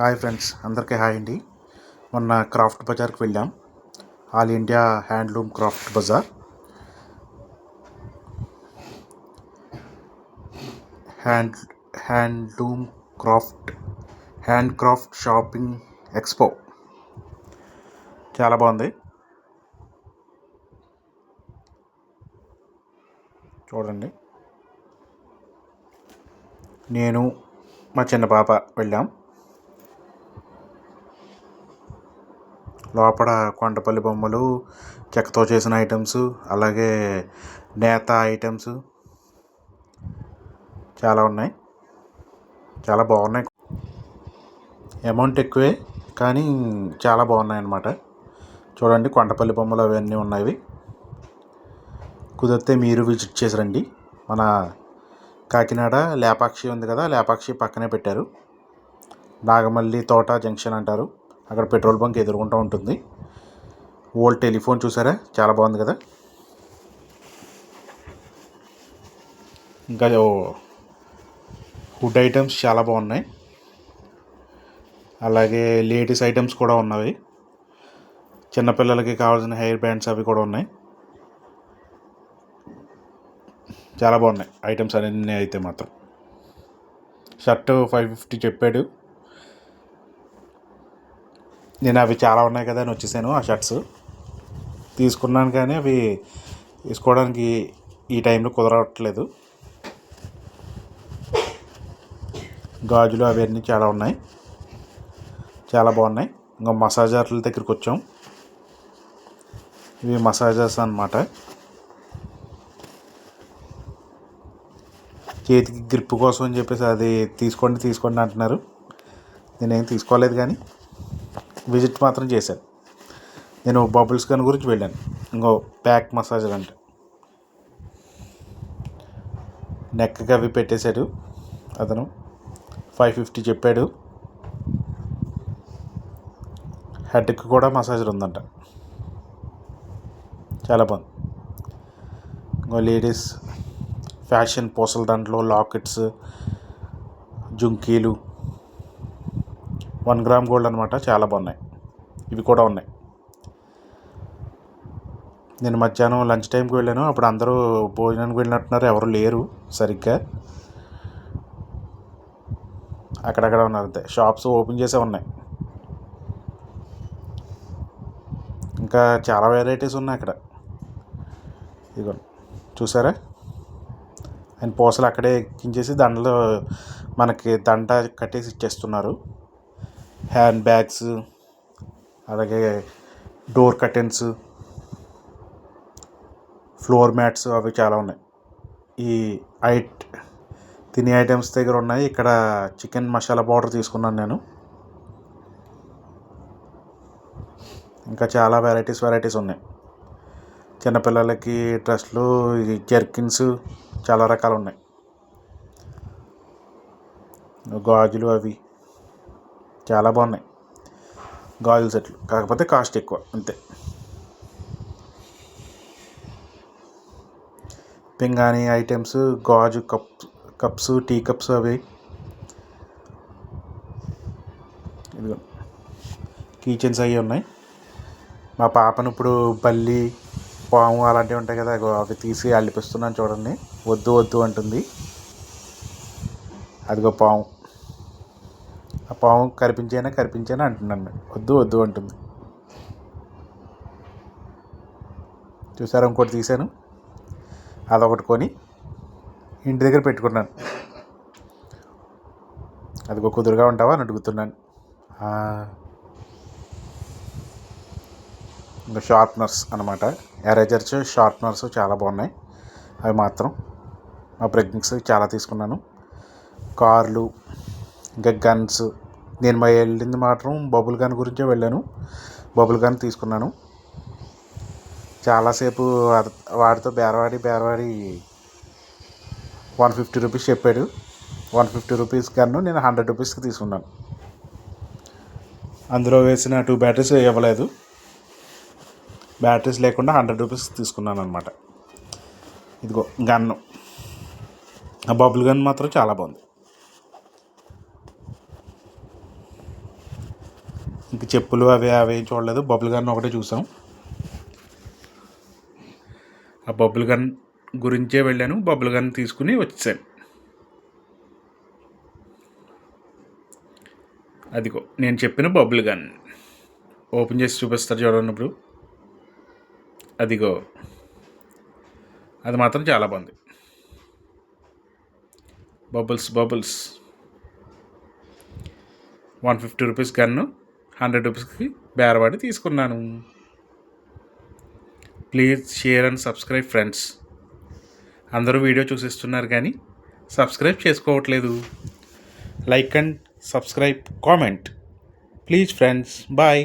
Hi friends అందరికీ hi అండి. మొన్న క్రాఫ్ట్ బజార్కి వెళ్ళాం. All India handloom craft bazaar. Hand handloom craft hand craft shopping expo. చాలా బాగుంది. చూడండి. నేను మా చిన్న పాప వెళ్ళాం. లోపల కొండపల్లి బొమ్మలు చెక్కతో చేసిన ఐటమ్స్ అలాగే నేత ఐటమ్స్ చాలా ఉన్నాయి. చాలా బాగున్నాయి. అమౌంట్ ఎక్కువే కానీ చాలా బాగున్నాయి అన్నమాట. చూడండి కొండపల్లి బొమ్మలు అవన్నీ ఉన్నాయి. కుదిరితే మీరు విజిట్ చేసిరండి. మన కాకినాడ లేపాక్షి ఉంది కదా లేపాక్షి పక్కనే పెట్టారు. నాగమల్లి తోట జంక్షన్ అంటారు. అక్కడ పెట్రోల్ బంక్ ఎదురుకుంటూ ఉంటుంది. ఓల్డ్ టెలిఫోన్ చూసారా? చాలా బాగుంది కదా? ఇంకా ఫుడ్ ఐటమ్స్ చాలా బాగున్నాయి. అలాగే లేడీస్ ఐటమ్స్ కూడా ఉన్నవి. చిన్నపిల్లలకి కావాల్సిన హెయిర్ బ్యాండ్స్ అవి కూడా ఉన్నాయి. చాలా బాగున్నాయి ఐటమ్స్ అన్నీ అయితే మాత్రం. షర్ట్ ఫైవ్ ఫిఫ్టీ చెప్పాడు. నేను అవి చాలా ఉన్నాయి కదా అని వచ్చేసాను ఆ షర్ట్స్. తీసుకున్నాను కానీ అవి తీసుకోవడానికి ఈ టైంలో కుదరట్లేదు. గాజులు అవన్నీ చాలా ఉన్నాయి. చాలా బాగున్నాయి. ఇంకా మసాజర్ల దగ్గరికి వచ్చాం. ఇవి మసాజర్స్ అన్నమాట. చేతికి గ్రిప్ కోసం అని చెప్పేసి అది తీసుకోండి తీసుకోండి అంటున్నారు. నేనేం తీసుకోలేదు కానీ. విజిట్ మాత్రం చేశాను. నేను బబుల్స్ గన్ గురించి వెళ్ళాను. ఇంకో ప్యాక్ మసాజర్ అంటే. నెక్కి అవి పెట్టేశాడు అతను. ఫైవ్ ఫిఫ్టీ చెప్పాడు. హెడ్కి కూడా మసాజర్ ఉందంట. చాలా బాగుంది. ఇంకో లేడీస్ ఫ్యాషన్ పూసల దాంట్లో లాకెట్స్ జుంకీలు. వన్ గ్రామ్ గోల్డ్ అనమాట చాలా బాగున్నాయి. ఇవి కూడా ఉన్నాయి. నేను మధ్యాహ్నం లంచ్ టైంకి వెళ్ళాను. అప్పుడు అందరూ భోజనానికి వెళ్ళినట్టున్నారు. ఎవరు లేరు సరిగ్గా. అక్కడక్కడ ఉన్నారు అంతే. షాప్స్ ఓపెన్ చేసే ఉన్నాయి. ఇంకా చాలా వెరైటీస్ ఉన్నాయి అక్కడ. ఇదిగో చూసారా? ఆయన పూసలు అక్కడే ఎక్కించేసి దండలో మనకి దండ కట్టేసి ఇచ్చేస్తున్నారు. హ్యాండ్ బ్యాగ్స్ అలాగే డోర్ కర్టెన్స్ ఫ్లోర్ మ్యాట్స్ అవి చాలా ఉన్నాయి. ఈ ఐట్ తినే ఐటమ్స్ దగ్గర ఉన్నాయి. ఇక్కడ చికెన్ మసాలా పౌడర్ తీసుకున్నాను నేను. ఇంకా చాలా వెరైటీస్ వెరైటీస్ ఉన్నాయి. చిన్నపిల్లలకి డ్రెస్లు జర్కిన్స్ చాలా రకాలు ఉన్నాయి. గాజులు అవి. చాలా బాగున్నాయి. గాజుల సెట్లు. కాకపోతే కాస్ట్ ఎక్కువ. అంతే. పింగాణి ఐటమ్స్ గాజు కప్ కప్స్ టీ కప్స్ అవి. ఇదిగో. కిచెన్స్ అవి ఉన్నాయి. మా పాపను ఇప్పుడు బల్లి పాము అలాంటివి ఉంటాయి కదా అవి తీసి అల్లిపిస్తున్నాను చూడండి. వద్దు వద్దు అంటుంది. అదిగో పాము. పాము కనిపించేనా కనిపించేనా అంటున్నాను వద్దు వద్దు అంటుంది. చూసారా ఇంకోటి తీశాను? అదొకటి కొని ఇంటి దగ్గర పెట్టుకున్నాను. అదిగో కుదురుగా ఉంటావా అని అడుగుతున్నాను. ఇంకా షార్ప్నర్స్ అనమాట ఎరేజర్స్ షార్ప్నర్స్ చాలా బాగున్నాయి. అవి మాత్రం మా ప్రెగ్నెన్స్ చాలా తీసుకున్నాను. కార్లు ఇంకా గన్స్ నేను మా వెళ్ళింది మాత్రం బబుల్ గన్ గురించే వెళ్ళాను. బబుల్ గన్ తీసుకున్నాను. చాలాసేపు వాడితో బేరవాడి బేరవాడి వన్ ఫిఫ్టీ రూపీస్ చెప్పాడు. వన్ ఫిఫ్టీ రూపీస్ గన్ను నేను హండ్రెడ్ రూపీస్కి తీసుకున్నాను. అందులో వేసిన టూ బ్యాటరీస్ ఇవ్వలేదు. బ్యాటరీస్ లేకుండా హండ్రెడ్ రూపీస్ తీసుకున్నాను అనమాట ఇదిగో గన్ను. ఆ బబుల్ గన్ మాత్రం చాలా బాగుంది. ఇంక చెప్పులు అవి అవి ఏం చూడలేదు. బబుల్ గన్ ఒకటే చూసాం. ఆ బబుల్ గన్ గురించే వెళ్ళాను. బబుల్ గన్ తీసుకుని వచ్చాను అదిగో నేను చెప్పిన బబుల్ గన్. ఓపెన్ చేసి చూపిస్తారు చూడన్నప్పుడు అదిగో. అది మాత్రం చాలా బాగుంది. Bubbles bubbles. One fifty rupees gun hundred రూపీస్కి బేరవాడి తీసుకున్నాను. Please share and subscribe friends. అందరూ వీడియో చూసిస్తున్నారు కానీ సబ్స్క్రైబ్ చేసుకోవట్లేదు. Like and subscribe comment. Please friends bye.